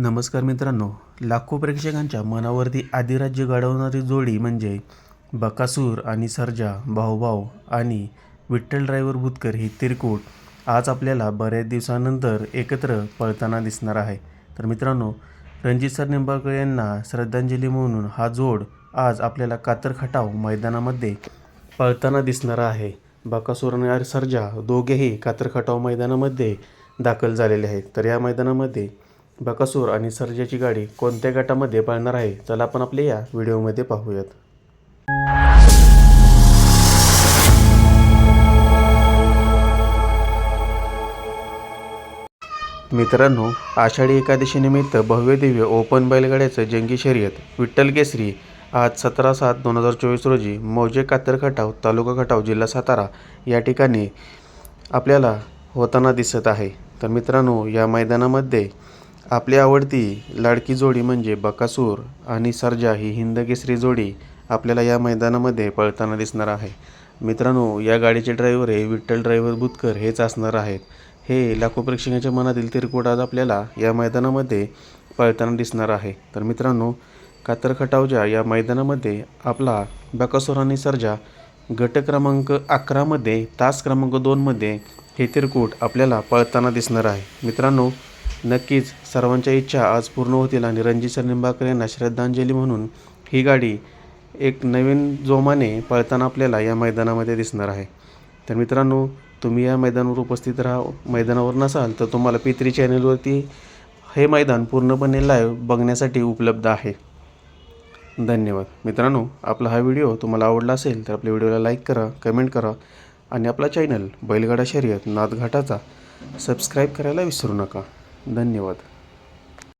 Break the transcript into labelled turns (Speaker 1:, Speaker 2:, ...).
Speaker 1: नमस्कार मित्रांनो लाखो प्रेक्षकांच्या मनावरती आदिराज्य घडवणारी जोडी म्हणजे बकासूर आणि सर्जा भाऊभाऊ आणि विठ्ठल ड्रायव्हर भुतकर ही तिरकूट आज आपल्याला बऱ्याच दिवसानंतर एकत्र पळताना दिसणार आहे. तर मित्रांनो रणजित सर निंबाळकर यांना श्रद्धांजली म्हणून हा जोड आज आपल्याला कातर खटाव मैदानामध्ये पळताना दिसणार आहे. बकासूर आणि सर्जा दोघेही कातर खटाव मैदानामध्ये दाखल झालेले आहेत. तर या मैदानामध्ये बकासूर आणि सर्जाची गाडी कोणत्या गटामध्ये पळणार आहे? चला आपण आपल्या या व्हिडिओमध्ये पाहूयात. मित्रांनो आषाढी एकादशीनिमित्त भव्य दिव्य ओपन बैलगाड्याचं जंगी शर्यत विठ्ठल केसरी आज सतरा सात दोन हजार चोवीस रोजी मौजे कातर खटाव तालुका खटाव जिल्हा सातारा या ठिकाणी आपल्याला होताना दिसत आहे. तर मित्रांनो या मैदानामध्ये आपली आवडती लाडकी जोडी म्हणजे बकासूर आणि सर्जा ही हिंदकेसरी जोडी आपल्याला या मैदानामध्ये पळताना दिसणार आहे. मित्रांनो या गाडीचे ड्रायव्हर हे विठ्ठल ड्रायव्हर बुतकर हेच असणार आहेत. हे लाखो प्रेक्षकांच्या मनातील तिरकोट आज आपल्याला या मैदानामध्ये पळताना दिसणार आहे. तर मित्रांनो कातर खटावच्या या मैदानामध्ये आपला बकासूर आणि सर्जा गट क्रमांक अकरामध्ये तास क्रमांक दोनमध्ये हे तिरकूट आपल्याला पळताना दिसणार आहे. मित्रांनो नक्कीच सर्वांच्या इच्छा आज पूर्ण होतील आणि रणजित सरनिंबाकर यांना श्रद्धांजली म्हणून ही गाडी एक नवीन जोमाने पळताना आपल्याला या मैदानामध्ये दिसणार आहे. तर मित्रांनो तुम्ही या मैदानावर उपस्थित राहा मैदानावर नसाल तर तुम्हाला पित्री चॅनलवरती हे मैदान पूर्णपणे लाईव्ह बघण्यासाठी उपलब्ध आहे. धन्यवाद. मित्रांनो आपला हा व्हिडिओ तुम्हाला आवडला असेल तर आपल्या व्हिडिओला लाईक करा कमेंट करा आणि आपला चॅनल बैलगाडा शर्यत नाथघाटाचा सबस्क्राईब करायला विसरू नका. धन्यवाद